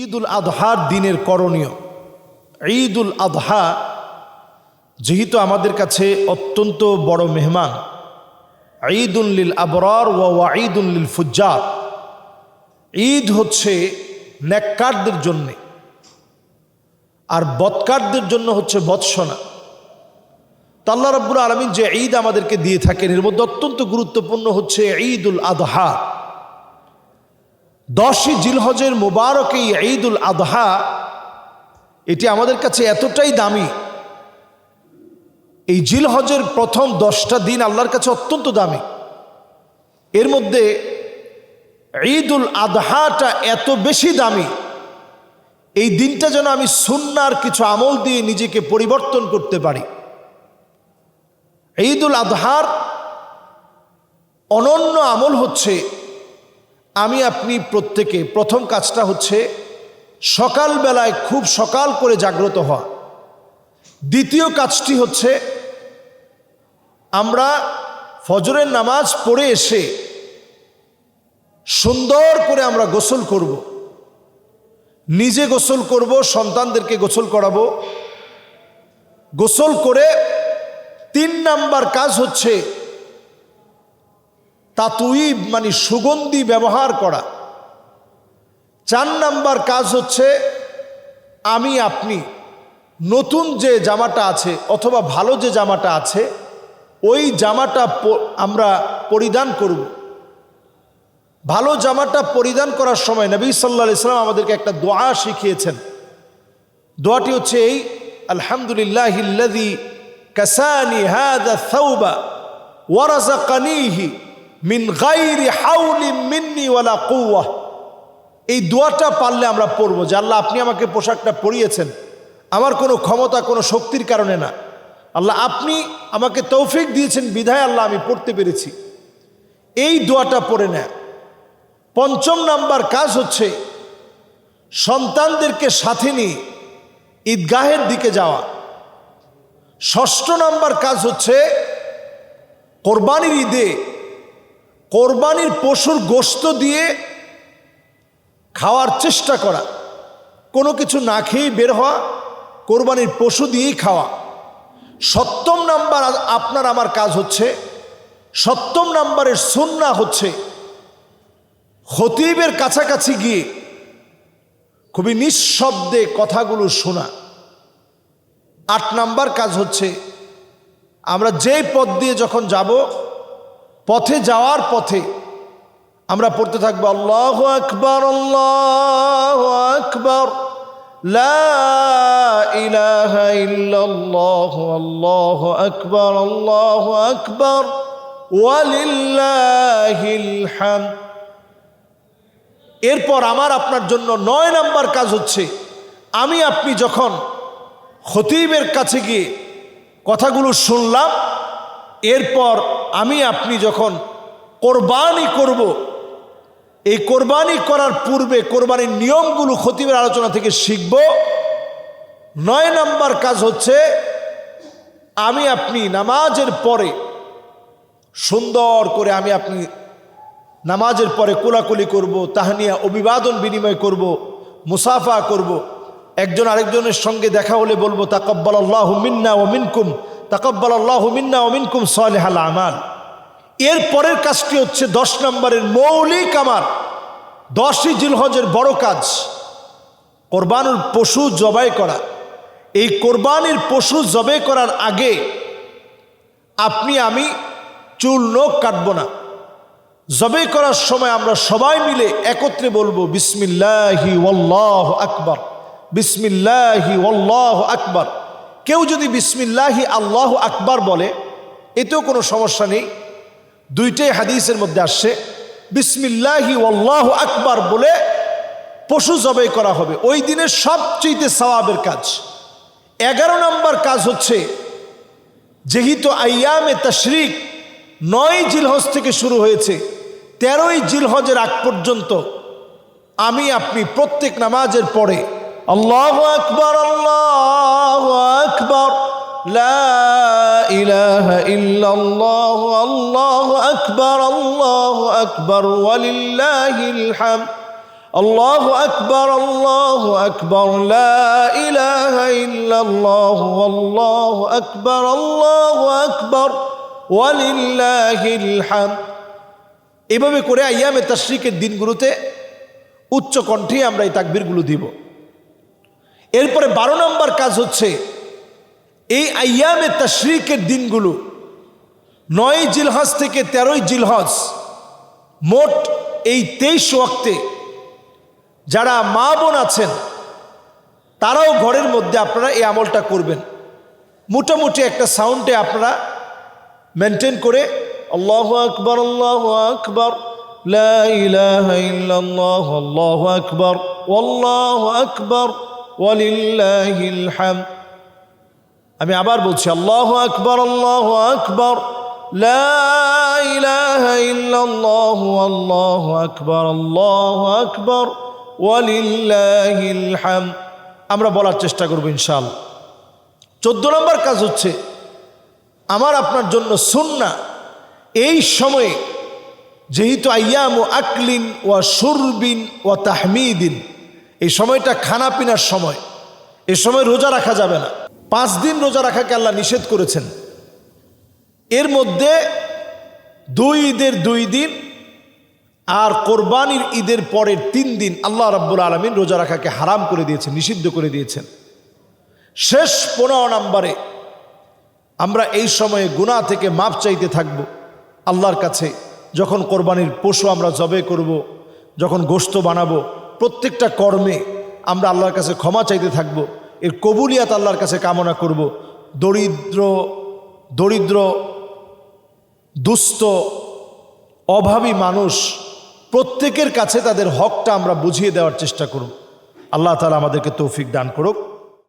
ঈদ উল আদহার দিনের করণীয়। ঈদ উল আদহা যেহেতু আমাদের কাছে অত্যন্ত বড় মেহমান, ঈদুল লিল আবরার ওয়া ওয়াঈদুল লিল ফুজ্জার। ঈদ হচ্ছে ন্যাক্কারদের জন্যে, আর বৎকারদের জন্য হচ্ছে বৎসনা। তো আল্লাহ রব্বুল আলমিন যে ঈদ আমাদেরকে দিয়ে থাকেন, এর মধ্যে অত্যন্ত গুরুত্বপূর্ণ হচ্ছে ঈদ উল আদহা দশই জিলহজের মোবারক এই ঈদ উল আদহা এটি আমাদের কাছে এতটাই দামি। এই জিলহজের প্রথম দশটা দিন আল্লাহর কাছে অত্যন্ত দামি। এর মধ্যে ঈদ উল আদহাটা এত বেশি দামি। এই দিনটা যেন আমি সুন্নার কিছু আমল দিয়ে নিজেকে পরিবর্তন করতে পারি। ঈদ উল আদহার অনন্য আমল হচ্ছে আমি আপনি প্রত্যেকে প্রথম কাজটা হচ্ছে সকালবেলায় খুব সকাল করে জাগ্রত হওয়া। দ্বিতীয় কাজটি হচ্ছে আমরা ফজরের নামাজ পড়ে এসে সুন্দর করে আমরা গোসল করব। নিজে গোসল করব, সন্তানদেরকে গোসল করাবো। গোসল করে তিন নাম্বার কাজ হচ্ছে তাতুই মানে সুগন্ধি ব্যবহার করা। চার নাম্বার কাজ হচ্ছে আমি আপনি। নতুন যে জামাটা আছে অথবা ভালো যে জামাটা আছে, ওই জামাটা আমরা পরিধান করব। ভালো জামাটা পরিধান করার সময় নবী সাল্লা ইসলাম আমাদেরকে একটা দোয়া শিখিয়েছেন। দোয়াটি হচ্ছে এই, আলহামদুলিল্লাহ কাসানি হাদা থাউবা ওয়ারাজাকানিহি মিন গাইরি হাউলি মিন্নি ওয়ালা কৌয়া এই দোয়াটা পারলে আমরা পড়ব যে আল্লাহ, আপনি আমাকে পোশাকটা পরিয়েছেন। আমার কোনো ক্ষমতা, কোনো শক্তির কারণে না। আল্লাহ, আপনি আমাকে তৌফিক দিয়েছেন, বিধায় আল্লাহ আমি পড়তে পেরেছি। এই দোয়াটা পড়ে নেয়। পঞ্চম নাম্বার কাজ হচ্ছে সন্তানদেরকে সাথে নিয়ে ঈদগাহের দিকে যাওয়া। ষষ্ঠ নাম্বার কাজ হচ্ছে কোরবানির ঈদে কোরবানির পশুর গোস্ত দিয়ে খাওয়ার চেষ্টা করা। কোনো কিছু না খেয়েই বের হওয়া, কোরবানির পশু দিয়েই খাওয়া। সপ্তম নাম্বার আপনার আমার কাজ হচ্ছে, সপ্তম নাম্বারের সুন্না হচ্ছে খতিবের কাছাকাছি গিয়ে খুবই নিঃশব্দে কথাগুলো শোনা। আট নাম্বার কাজ হচ্ছে, আমরা যেই পথ দিয়ে যখন যাব পথে যাওয়ার পথে আমরা পড়তে থাকব, আল্লাহ আকবর আল্লাহ আকবর আকবর, আল্লাহ আকবর এরপর আমার আপনার জন্য নয় নাম্বার কাজ হচ্ছে, আমি আপনি যখন খতিবের কাছে গিয়ে কথাগুলো শুনলাম এরপর আমি আপনি যখন কোরবানি করব, এই কোরবানি করার পূর্বে কোরবানির নিয়মগুলো খতিবের আলোচনা থেকে শিখব। নয় নাম্বার কাজ হচ্ছে, আমি আপনি নামাজের পরে, সুন্দর করে আমি আপনি নামাজের পরে কোলাকুলি করব, তাহানিয়া অভিবাদন বিনিময় করব, মুসাফা করব। একজন আরেকজনের সঙ্গে দেখা হলে বলব তাকব্বাল আল্লাহ মিন্না ও মিনকুম। তাকব্বাল আল্লাহ মিন্না ও মিনকুম সালেহাল আমাল। এর পরের কাজটি হচ্ছে দশ নম্বরের মৌলিক আমার দশই জিলহজের বড় কাজ, কোরবানুর পশু জবাই করা। এই কোরবানির পশু জবাই করার আগে আপনি, আমি চুল, নখ কাটব না। জবে করার সময় আমরা সবাই মিলে একত্রে বলব, বিসমিল্লাহি ওল্লাহ আকবর, বিসমিল্লাহি ওল্লাহ আকবর। কেউ যদি বিসমিল্লাহি আল্লাহ আকবর বলে, এতেও কোনো সমস্যা নেই। দুইটাই হাদিসের মধ্যে আসছে, বিসমিল্লাহি আল্লাহ আকবর বলে পশু জবাই করা হবে। ওই দিনের সবচেয়ে সওয়াবের কাজ। এগারো নম্বর কাজ হচ্ছে, যেহেতু আয়ামে তশরিক নয় জিলহজ থেকে শুরু হয়েছে, তেরোই জিলহজের আগ পর্যন্ত আমি, আপনি প্রত্যেক নামাজের পরে আল্লাহ আকবর, আল্লাহ আল্লাহ আকবর আল্লাহ আকবর আল্লাহ আকবর আল্লাহ আকবর, লা ইলাহা ইল্লাল্লাহ, আল্লাহ আকবর আল্লাহ আকবর, ওয়ালিল্লাহিল হামদ। এভাবে করে আইয়ামে তাশরিকের দিনগুলোতে উচ্চ কণ্ঠে আমরা এই তাকবীরগুলো দিব। এরপরে বারো নম্বর কাজ হচ্ছে এই আইয়ামে তাশরিকের দিনগুলো, নয় জিলহজ থেকে তেরোই জিলহজ, মোট এই তেইশ ওয়াক্তে যারা মা বোন আছেন, তারাও ঘরের মধ্যে আপনারা এই আমলটা করবেন। মোটামুটি একটা সাউন্ডে আপনারা মেনটেন করে আল্লাহ আকবর আল্লাহ আকবর আকবর আকবর আমি আবার বলছি, আল্লাহ আকবর আল্লাহ আকবর আকবর আকবর আমরা বলার চেষ্টা করব ইনশাআল্লাহ। চোদ্দ নম্বর কাজ হচ্ছে, আমার আপনার জন্য সুন্না, এই সময়ে যেহেতু আয়াম ও আকলিন ওয়া সুরবিন ও তাহমিদিন, এই সময়টা খানা পিনার সময়, এ সময় রোজা রাখা যাবে না। পাঁচ দিন রোজা রাখাকে আল্লাহ নিষেধ করেছেন। এর মধ্যে দুই ঈদের দুই দিন আর কোরবানির ঈদের পরের তিন দিন আল্লাহ রাব্বুল আলমিন রোজা রাখাকে হারাম করে দিয়েছেন, নিষিদ্ধ করে দিয়েছেন। শেষ পনেরো নম্বরে আমরা এই সময়ে গুনাহ থেকে মাপ চাইতে থাকব। আল্লাহর কাছে যখন কোরবানির পশু আমরা জবে করব, যখন গোস্ত বানাবো, প্রত্যেকটা কর্মে আমরা আল্লাহর কাছে ক্ষমা চাইতে থাকব। এর কবুলিয়াত আল্লাহর কাছে কামনা করব। দরিদ্র দরিদ্র, দুস্থ, অভাবী মানুষ, প্রত্যেকের কাছে তাদের হকটা আমরা বুঝিয়ে দেওয়ার চেষ্টা করব। আল্লাহ তালা আমাদেরকে তৌফিক দান করুক।